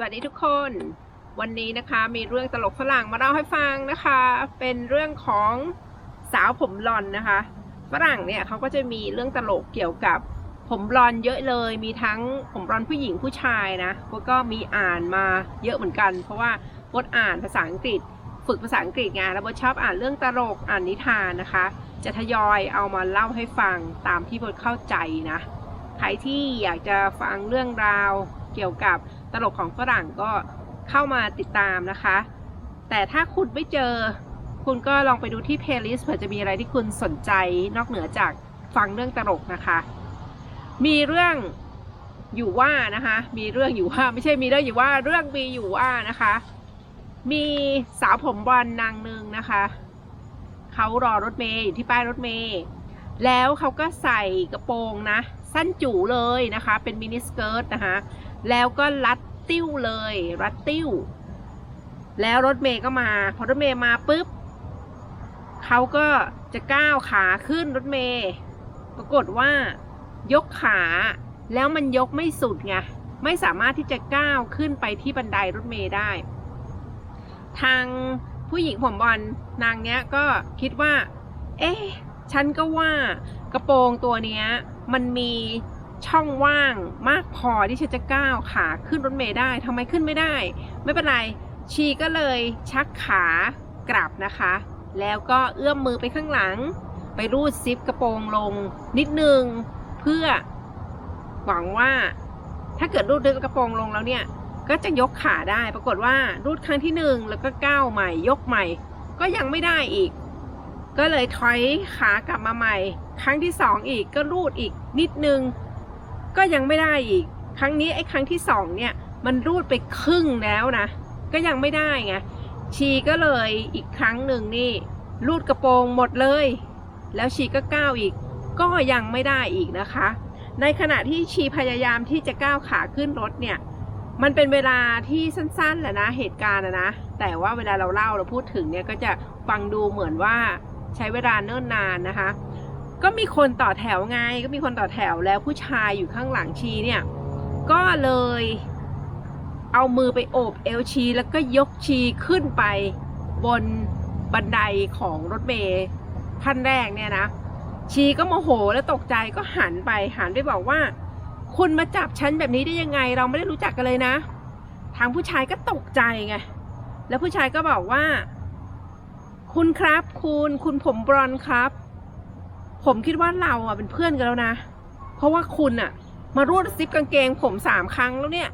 สวัสดีทุกคน วันนี้นะคะมีเรื่องตลกฝรั่งมาเล่าให้ฟังนะคะ เป็นเรื่องของสาวผมบลอนนะคะ ฝรั่งเนี่ยเขาก็จะมีเรื่องตลกเกี่ยวกับผมบลอนเยอะเลย มีทั้งผมบลอนผู้หญิงผู้ชายนะแล้วก็มีอ่านมาเยอะเหมือนกัน เพราะว่าบดอ่านภาษาอังกฤษ ฝึกภาษาอังกฤษไงแล้วบดชอบอ่านเรื่องตลกอ่านนิทานนะคะ จะทยอยเอามาเล่าให้ฟังตามที่บดเข้าใจนะ ใครที่อยากจะฟังเรื่องราวเกี่ยวกับ ตลกของฝรั่งก็เข้ามาติดตามนะคะ แต่ถ้าคุณไม่เจอ คุณก็ลองไปดูที่เพลย์ลิสต์เผื่อจะมีอะไรที่คุณสนใจนอกเหนือจากฟังเรื่องตลกนะคะ มีเรื่องอยู่ว่านะคะ มีเรื่องอยู่ว่าไม่ใช่มีเรื่องอยู่ว่าเรื่องมีอยู่ว่านะคะ มีสาวผมบอลนางหนึ่งนะคะเขารอรถเมย์อยู่ที่ป้ายรถเมย์แล้วเขาก็ใส่กระโปรงนะ สั้นจู่เลยนะคะ เป็นมินิสเกิร์ตนะคะ แล้วก็รัดติ้วเลย รัดติ้ว แล้วรถเมย์ก็มา พอรถเมย์มาปุ๊บเขาก็จะก้าวขาขึ้นรถเมย์ปรากฏว่ายกขาแล้วมันยกไม่สุดไงไม่สามารถที่จะก้าวขึ้นไปที่บันไดรถเมย์ได้ ทางผู้หญิงผมบอลนางเนี้ยก็คิดว่า เอ๊ะ ฉันก็ว่ากระโปรงตัวเนี้ยมันมีช่องว่างมากพอที่ฉันจะก้าวขาขึ้นรถเมล์ได้ทำไมขึ้นไม่ได้ ไม่เป็นไรชีก็เลยชักขากลับนะคะ แล้วก็เอื้อมมือไปข้างหลัง ไปรูดซิปกระโปรงลงนิดนึง เพื่อหวังว่าถ้าเกิดรูดกระโปรงลงแล้วเนี่ย ก็จะยกขาได้ ปรากฏว่ารูดครั้งที่หนึ่งแล้วก็ก้าวใหม่ยกใหม่ ก็ยังไม่ได้อีก ก็เลยถอยขากลับมาใหม่ ครั้งที่สองอีกก็รูดอีกนิดนึง ก็ยังไม่ได้อีก ครั้งนี้ไอ้ครั้งที่สองเนี่ยมันรูดไปครึ่งแล้วนะ ก็ยังไม่ได้ไงชีก็เลยอีกครั้งหนึ่งนี่ รูดกระโปรงหมดเลย แล้วชีก็ก้าวอีก ก็ยังไม่ได้อีกนะคะ ในขณะที่ชีพยายามที่จะก้าวขาขึ้นรถเนี่ยมันเป็นเวลาที่สั้นๆแหละนะเหตุการณ์อะนะแต่ว่าเวลาเราเล่าเราพูดถึงเนี่ยก็จะฟังดูเหมือนว่า ใช้เวลาเนิ่นนานนะคะ ก็มีคนต่อแถวไง ก็มีคนต่อแถวแล้วผู้ชายอยู่ข้างหลังชีเนี่ย ก็เลยเอามือไปโอบเอวชีแล้วก็ยกชีขึ้นไปบนบันไดของรถเมย์ขั้นแรกเนี่ยนะ ชีก็โมโหแล้วตกใจก็หันไปหันไปบอกว่า คุณมาจับฉันแบบนี้ได้ยังไง เราไม่ได้รู้จักกันเลยนะ ทางผู้ชายก็ตกใจไง แล้วผู้ชายก็บอกว่า คุณครับคุณคุณผมบรอนครับ ผมคิดว่าเราอะเป็นเพื่อนกันแล้วนะ เพราะว่าคุณอะ มารูดซิปกางเกง ผมสามครั้งแล้วเนี่ย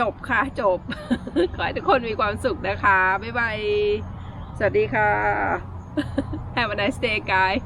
จบค่ะจบ ขอให้ทุกคนมีความสุขนะคะ บ๊ายบาย สวัสดีค่ะ Have a nice day guys